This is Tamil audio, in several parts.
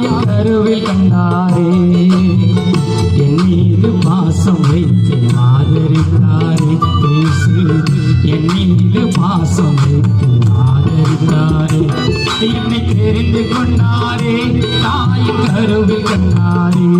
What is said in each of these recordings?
யாருவில் கண்டாரே என் மீது பாசம் வைத்து ஆதரித்தாரே பேசு என் மீது பாசம் வைத்து ஆதரித்தாரே. என்னை தெரிந்து கொண்டாரே தாய் கருவில் கண்டாரே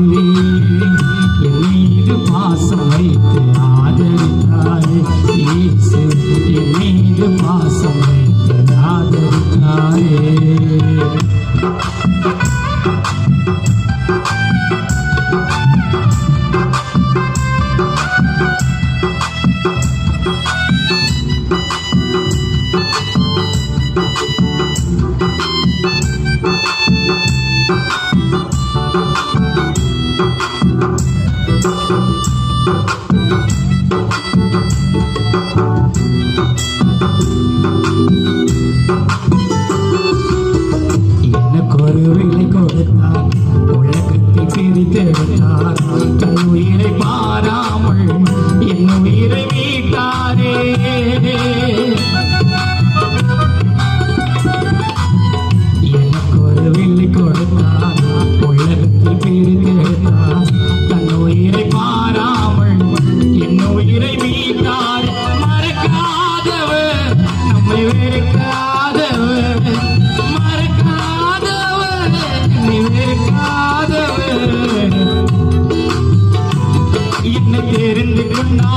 You.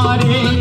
हमारे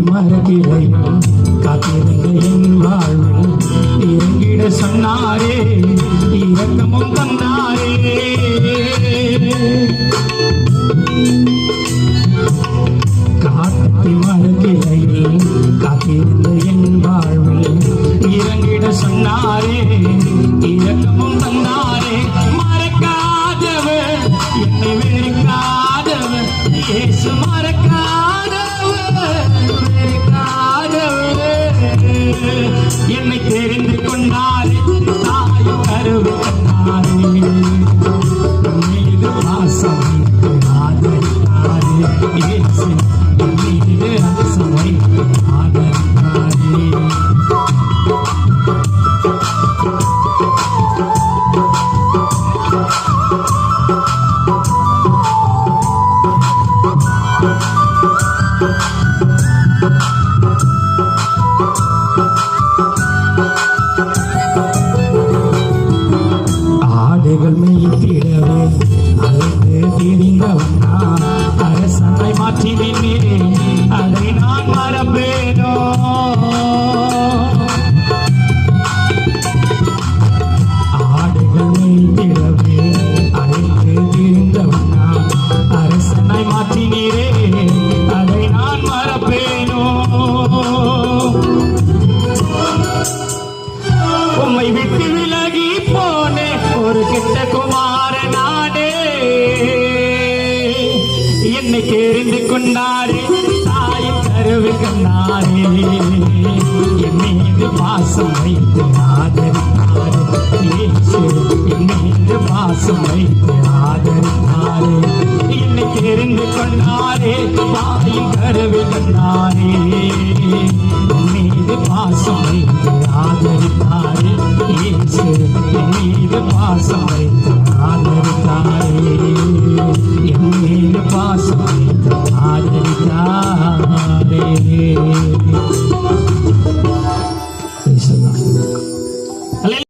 மரபிழையும் காத்திருந்த என் வாழ்வில். இறங்கிட சொன்னாரே இறக்கமும் தந்தாரே. காத்தி மரபிழையும் காத்திருந்த என் வாழ்வில். இறங்கிட சொன்னாரே இறக்கமும் தந்தாரே. மறக்காதவர் என்னை வெறுக்காதவர் ஏசுமா Thank தெரிந்து கொண்டாரே தாயின் கருவுக்கு கண்டாரே என் மீது பாசம் வைத்து ஆதரித்தாரே இயேசு என் மீது பாசம் வைத்து ஆதரித்தாரே. என்னை தெரிந்து கொண்டாரே தாயின் கருவுக்கு கண்டாரே என் மீது பாசம் வைத்து ஆதரித்தாரே இயேசு என் மீது பாசம் வைத்து